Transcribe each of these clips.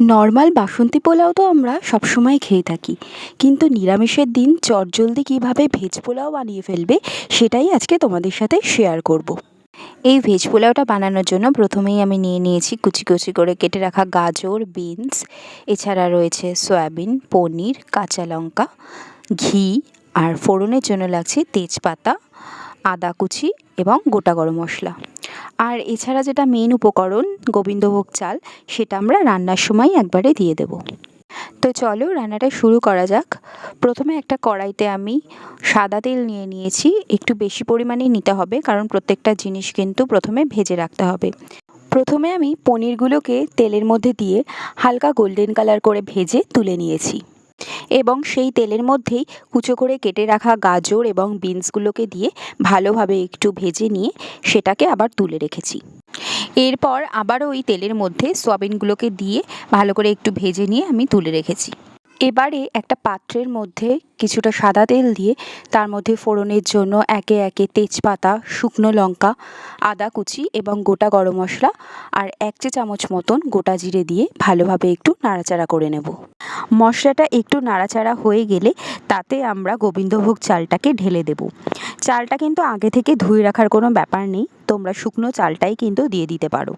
Normal বাসন্তী পোলাও তো আমরা সবসময় খেয়ে থাকি কিন্তু নিরামিষের দিন চটজলদি কীভাবে ভেজ পোলাও বানিয়ে ফেলবে, সেটাই আজকে তোমাদের সাথে শেয়ার করব। এই ভেজ পোলাওটা বানানোর জন্য প্রথমেই আমি নিয়ে নিয়েছি কুচি কুচি করে কেটে রাখা গাজর, বিনস, এছাড়া রয়েছে সয়াবিন, পনির, কাঁচা লঙ্কা, ঘি, আর ফোড়নের জন্য লাগছে তেজপাতা, আদা কুচি এবং গোটা গরম মশলা আর এছাড়া যেটা মেন উপকরণ, গোবিন্দভোগ চাল, সেটা আমরা রান্নার সময় একবারে দিয়ে দেব। তো চলো রান্নাটা শুরু করা যাক। প্রথমে একটা কড়াইতে আমি সাদা তেল নিয়ে নিয়েছি। একটু বেশি পরিমাণেই নিতে হবে, কারণ প্রত্যেকটা জিনিস কিন্তু প্রথমে ভেজে রাখতে হবে। প্রথমে আমি পনিরগুলোকে তেলের মধ্যে দিয়ে হালকা গোল্ডেন কালার করে ভেজে তুলে নিয়েছি। এবং সেই তেলের মধ্যেই কুচো করে কেটে রাখা গাজর এবং বিনসগুলোকে দিয়ে ভালোভাবে একটু ভেজে নিয়ে সেটাকে আবার তুলে রেখেছি। এরপর আবারও ওই তেলের মধ্যে সয়াবিনগুলোকে দিয়ে ভালো করে একটু ভেজে নিয়ে আমি তুলে রেখেছি। এবারে একটা পাত্রের মধ্যে কিছুটা সাদা তেল দিয়ে তার মধ্যে ফোড়নের জন্য একে একে তেজপাতা, শুকনো লঙ্কা, আদা কুচি এবং গোটা গরম মশলা আর এক চা চামচ মতন গোটা জিরে দিয়ে ভালোভাবে একটু নাড়াচাড়া করে নেব। মশলাটা একটু নাড়াচাড়া হয়ে গেলে তাতে আমরা গোবিন্দভোগ চালটাকে ঢেলে দেব। চালটা কিন্তু আগে থেকে ধুয়ে রাখার কোনো ব্যাপার নেই, তোমরা শুকনো চালটাই কিন্তু দিয়ে দিতে পারো।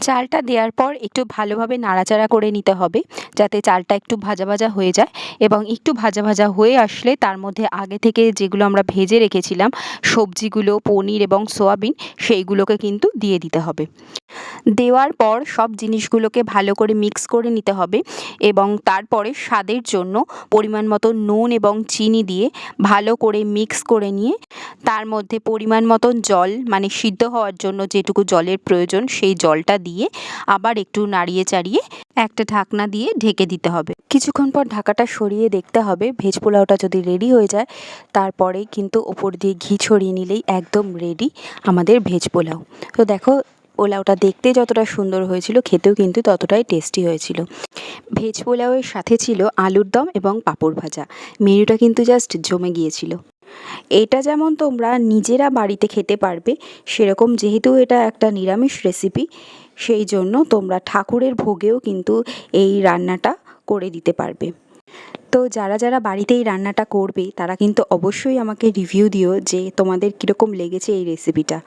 চালটা দেওয়ার পর একটু ভালোভাবে নাড়াচাড়া করে নিতে হবে, যাতে চালটা একটু ভাজা ভাজা হয়ে যায় এবং একটু ভাজা ভাজা হয়ে আসলে তার মধ্যে আগে থেকে যেগুলো আমরা ভেজে রেখেছিলাম, সবজিগুলো, পনির এবং সোয়াবিন, সেইগুলোকে কিন্তু দিয়ে দিতে হবে। দেওয়ার পর সব জিনিসগুলোকে ভালো করে মিক্স করে নিতে হবে এবং তারপরে স্বাদের জন্য পরিমাণ মতো নুন এবং চিনি দিয়ে ভালো করে মিক্স করে নিয়ে তার মধ্যে পরিমাণ মতন জল মানে সিদ্ধ হওয়ার জন্য যেটুকু জলের প্রয়োজন সেই জলটা দিয়ে আবার একটু নাড়িয়ে চাড়িয়ে একটা ঢাকনা দিয়ে ঢেকে দিতে হবে। কিছুক্ষণ পর ঢাকাটা সরিয়ে দেখতে হবে, ভেজ পোলাওটা যদি রেডি হয়ে যায়, তারপরে কিন্তু ওপর দিয়ে ঘি ছড়িয়ে নিলেই একদম রেডি আমাদের ভেজ পোলাও। তো দেখো পোলাওটা দেখতে যতটা সুন্দর হয়েছিল, খেতেও কিন্তু ততটাই টেস্টি হয়েছিল। ভেজ পোলাওয়ের সাথে ছিল আলুর দম এবং পাঁপড় ভাজা। মেনুটা কিন্তু জাস্ট জমে গিয়েছিল। এটা যেমন তোমরা নিজেরা বাড়িতে খেতে পারবে, সেরকম যেহেতু এটা একটা নিরামিষ রেসিপি সেই জন্য তোমরা ঠাকুরের ভোগেও কিন্তু এই রান্নাটা করে দিতে পারবে। তো যারা যারা বাড়িতেই রান্নাটা করবে, তারা কিন্তু অবশ্যই আমাকে রিভিউ দিও যে তোমাদের কীরকম লেগেছে এই রেসিপিটা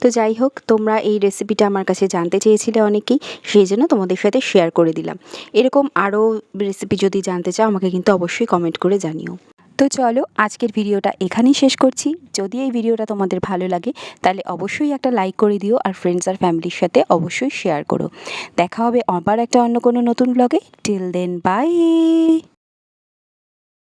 তো যাই হোক, তোমরা এই রেসিপিটা আমার কাছে জানতে চেয়েছিলে অনেকেই, সেই জন্য তোমাদের সাথে শেয়ার করে দিলাম। এরকম আরও রেসিপি যদি জানতে চাও, আমাকে কিন্তু অবশ্যই কমেন্ট করে জানিও। তো চলো, আজকের ভিডিওটা এখানেই শেষ করছি। যদি এই ভিডিওটা তোমাদের ভালো লাগে, তাহলে অবশ্যই একটা লাইক করে দিও আর ফ্রেন্ডস আর ফ্যামিলির সাথে অবশ্যই শেয়ার করো। দেখা হবে আবার একটা অন্য কোনো নতুন ব্লগে টিল দেন বাই